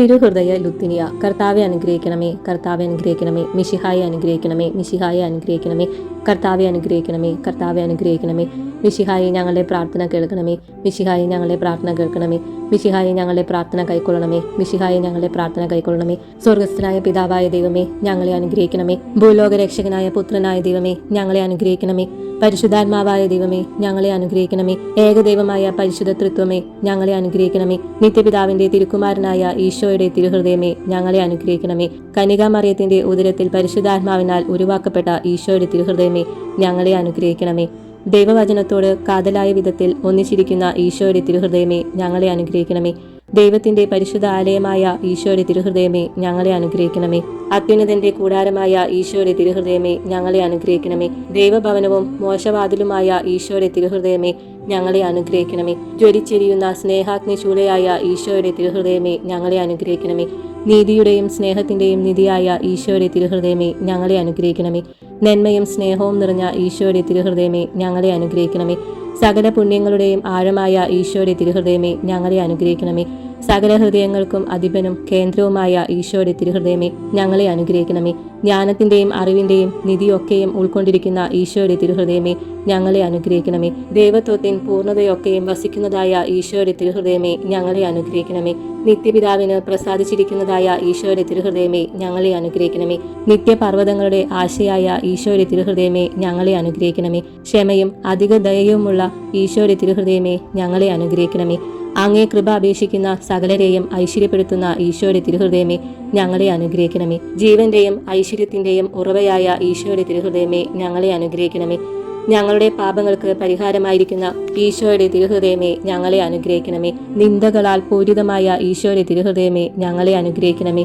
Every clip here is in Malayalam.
തിരുഹൃദയ ലുത്തിനിയ കർത്താവെ അനുഗ്രഹിക്കണമേ കർത്താവെ അനുഗ്രഹിക്കണമേ മിഷിഹായെ അനുഗ്രഹിക്കണമേ മിഷിഹായെ അനുഗ്രഹിക്കണമേ. കർത്താവെ അനുഗ്രഹിക്കണമേ കർത്താവെ അനുഗ്രഹിക്കണമേ. വിശിഹായി ഞങ്ങളുടെ പ്രാർത്ഥന കേൾക്കണമേ വിശിഹായി ഞങ്ങളുടെ പ്രാർത്ഥന കേൾക്കണമേ വിശിഹായി ഞങ്ങളുടെ പ്രാർത്ഥന കൈക്കൊള്ളണമേ വിശിഹായി ഞങ്ങളുടെ പ്രാർത്ഥന കൈക്കൊള്ളണമേ. സ്വർഗസ്ഥനായ പിതാവായ ദൈവമേ ഞങ്ങളെ അനുഗ്രഹിക്കണമേ. ഭൂലോക രക്ഷകനായ പുത്രനായ ദൈവമേ ഞങ്ങളെ അനുഗ്രഹിക്കണമേ. പരിശുദ്ധാത്മാവായ ദൈവമേ ഞങ്ങളെ അനുഗ്രഹിക്കണമേ. ഏകദൈവമായ പരിശുദ്ധ തൃത്വമേ ഞങ്ങളെ അനുഗ്രഹിക്കണമേ. നിത്യപിതാവിന്റെ തിരുക്കുമാരനായ ഈശോയുടെ തിരുഹൃദയമേ ഞങ്ങളെ അനുഗ്രഹിക്കണമേ. കനികാമറിയത്തിന്റെ ഉദരത്തിൽ പരിശുദ്ധാത്മാവിനാൽ ഉരുവാക്കപ്പെട്ട ഈശോയുടെ തിരുഹൃദയമേ ഞങ്ങളെ അനുഗ്രഹിക്കണമേ. ദൈവവചനത്തോട് കാതലായ വിധത്തിൽ ഒന്നിച്ചിരിക്കുന്ന ഈശോയുടെ തിരുഹൃദയമേ ഞങ്ങളെ അനുഗ്രഹിക്കണമേ. ദൈവത്തിന്റെ പരിശുദ്ധ ആലയമായ ഈശോയുടെ തിരുഹൃദയമേ ഞങ്ങളെ അനുഗ്രഹിക്കണമേ. അത്യുന്നതന്റെ കൂടാരമായ ഈശോയുടെ തിരുഹൃദയമേ ഞങ്ങളെ അനുഗ്രഹിക്കണമേ. ദൈവഭവനവും മോശവാതിലുമായ ഈശോയുടെ തിരുഹൃദയമേ ഞങ്ങളെ അനുഗ്രഹിക്കണമേ. ജ്വലിച്ചെരിയുന്ന സ്നേഹാഗ്നി ചൂളയായ ഈശോയുടെ തിരുഹൃദയമേ ഞങ്ങളെ അനുഗ്രഹിക്കണമേ. നീതിയുടെയും സ്നേഹത്തിന്റെയും നിധിയായ ഈശോയുടെ തിരുഹൃദയമേ ഞങ്ങളെ അനുഗ്രഹിക്കണമേ. നന്മയും സ്നേഹവും നിറഞ്ഞ ഈശോയുടെ തിരുഹൃദയമേ ഞങ്ങളെ അനുഗ്രഹിക്കണമേ. സകല പുണ്യങ്ങളുടെയും ആഴമായ ഈശോയുടെ തിരുഹൃദയമേ ഞങ്ങളെ അനുഗ്രഹിക്കണമേ. സകല ഹൃദയങ്ങൾക്കും അധിപനും കേന്ദ്രവുമായ ഈശോയുടെ തിരുഹൃദയമേ ഞങ്ങളെ അനുഗ്രഹിക്കണമേ. ജ്ഞാനത്തിന്റെയും അറിവിന്റെയും നിധിയൊക്കെയും ഉൾക്കൊണ്ടിരിക്കുന്ന ഈശോയുടെ തിരുഹൃദയമേ ഞങ്ങളെ അനുഗ്രഹിക്കണമേ. ദൈവത്വത്തിൻ പൂർണതയൊക്കെയും വസിക്കുന്നതായ ഈശോയുടെ തിരുഹൃദയമേ ഞങ്ങളെ അനുഗ്രഹിക്കണമേ. നിത്യപിതാവിന് പ്രസാദിച്ചിരിക്കുന്നതായ ഈശോയുടെ തിരുഹൃദയമേ ഞങ്ങളെ അനുഗ്രഹിക്കണമേ. നിത്യപർവതങ്ങളുടെ ആശയായ ഈശോയുടെ തിരുഹൃദയമേ ഞങ്ങളെ അനുഗ്രഹിക്കണമേ. ക്ഷമയും അധിക ദയയുമുള്ള ഈശോയുടെ തിരുഹൃദയമേ ഞങ്ങളെ അനുഗ്രഹിക്കണമേ. അങ്ങേ കൃപ അപേക്ഷിക്കുന്ന സകലരെയും ഐശ്വര്യപ്പെടുത്തുന്ന ഈശോയുടെ തിരുഹൃദയമേ ഞങ്ങളെ അനുഗ്രഹിക്കണമേ. ജീവന്റെയും ഐശ്വര്യത്തിന്റെയും ഉറവയായ ഈശോയുടെ തിരുഹൃദയമേ ഞങ്ങളെ അനുഗ്രഹിക്കണമേ. ഞങ്ങളുടെ പാപങ്ങൾക്ക് പരിഹാരമായിരിക്കുന്ന ഈശോയുടെ തിരുഹൃദയമേ ഞങ്ങളെ അനുഗ്രഹിക്കണമേ. നിന്ദകളാൽ പൂരിതമായ ഈശോയുടെ തിരുഹൃദയമേ ഞങ്ങളെ അനുഗ്രഹിക്കണമേ.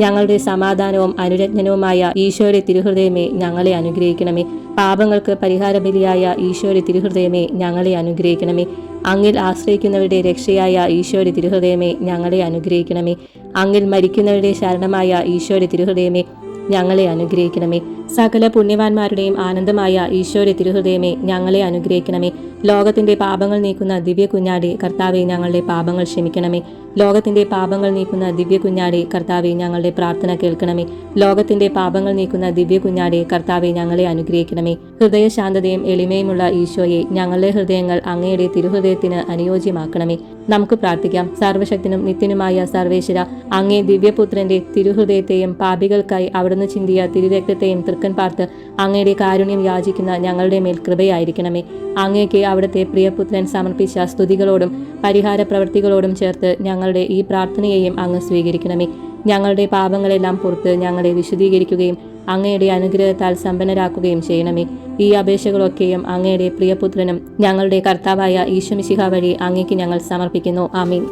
ഞങ്ങളുടെ സമാധാനവും അനുരജ്ഞനവുമായ ഈശോയുടെ തിരുഹൃദയമേ ഞങ്ങളെ അനുഗ്രഹിക്കണമേ. പാപങ്ങൾക്ക് പരിഹാരബലിയായ ഈശോയുടെ തിരുഹൃദയമേ ഞങ്ങളെ അനുഗ്രഹിക്കണമേ. അങ്ങിൽ ആശ്രയിക്കുന്നവരുടെ രക്ഷയായ ഈശോയുടെ തിരുഹൃദയമേ ഞങ്ങളെ അനുഗ്രഹിക്കണമേ. അങ്ങിൽ മരിക്കുന്നവരുടെ ശരണമായ ഈശോയുടെ തിരുഹൃദയമേ ഞങ്ങളെ അനുഗ്രഹിക്കണമേ. സകല പുണ്യവാന്മാരുടെയും ആനന്ദമായ ഈശോയുടെ തിരുഹൃദയമേ ഞങ്ങളെ അനുഗ്രഹിക്കണമേ. ലോകത്തിന്റെ പാപങ്ങൾ നീക്കുന്ന ദിവ്യ കുഞ്ഞാടി കർത്താവെ ഞങ്ങളുടെ പാപങ്ങൾ ക്ഷമിക്കണമേ. ലോകത്തിന്റെ പാപങ്ങൾ നീക്കുന്ന ദിവ്യ കുഞ്ഞാടി കർത്താവെ ഞങ്ങളുടെ പ്രാർത്ഥന കേൾക്കണമേ. ലോകത്തിന്റെ പാപങ്ങൾ നീക്കുന്ന ദിവ്യ കുഞ്ഞാടി കർത്താവെ ഞങ്ങളെ അനുഗ്രഹിക്കണമേ. ഹൃദയശാന്തതയും എളിമയുമുള്ള ഈശോയെ ഞങ്ങളുടെ ഹൃദയങ്ങൾ അങ്ങയുടെ തിരുഹൃദയത്തിന് അനുയോജ്യമാക്കണമേ. നമുക്ക് പ്രാർത്ഥിക്കാം. സർവശക്തനും നിത്യനുമായ സർവേശ്വര അങ്ങേ ദിവ്യപുത്രന്റെ തിരുഹൃദയത്തെയും പാപികൾക്കായി അവിടുന്ന് ചിന്തിയ തിരുരക്തത്തെയും തൃക്കൻ പാർത്ത് അങ്ങയുടെ കാരുണ്യം യാചിക്കുന്ന ഞങ്ങളുടെ മേൽ കൃപയായിരിക്കണമേ. അങ്ങേക്ക് അവിടുത്തെ പ്രിയപുത്രൻ സമർപ്പിച്ച സ്തുതികളോടും പരിഹാര പ്രവൃത്തികളോടും ചേർത്ത് ഞങ്ങളുടെ ഈ പ്രാർത്ഥനയെയും അങ്ങ് സ്വീകരിക്കണമേ. ഞങ്ങളുടെ പാപങ്ങളെല്ലാം പുറത്ത് ഞങ്ങളെ വിശദീകരിക്കുകയും അങ്ങയുടെ അനുഗ്രഹത്താൽ സമ്പന്നരാക്കുകയും ചെയ്യണമേ. ഈ അപേക്ഷകളൊക്കെയും അങ്ങയുടെ പ്രിയപുത്രനും ഞങ്ങളുടെ കർത്താവായ ഈശ്വമിശിഹ വഴി അങ്ങേക്ക് ഞങ്ങൾ സമർപ്പിക്കുന്നു. ആമീൻ.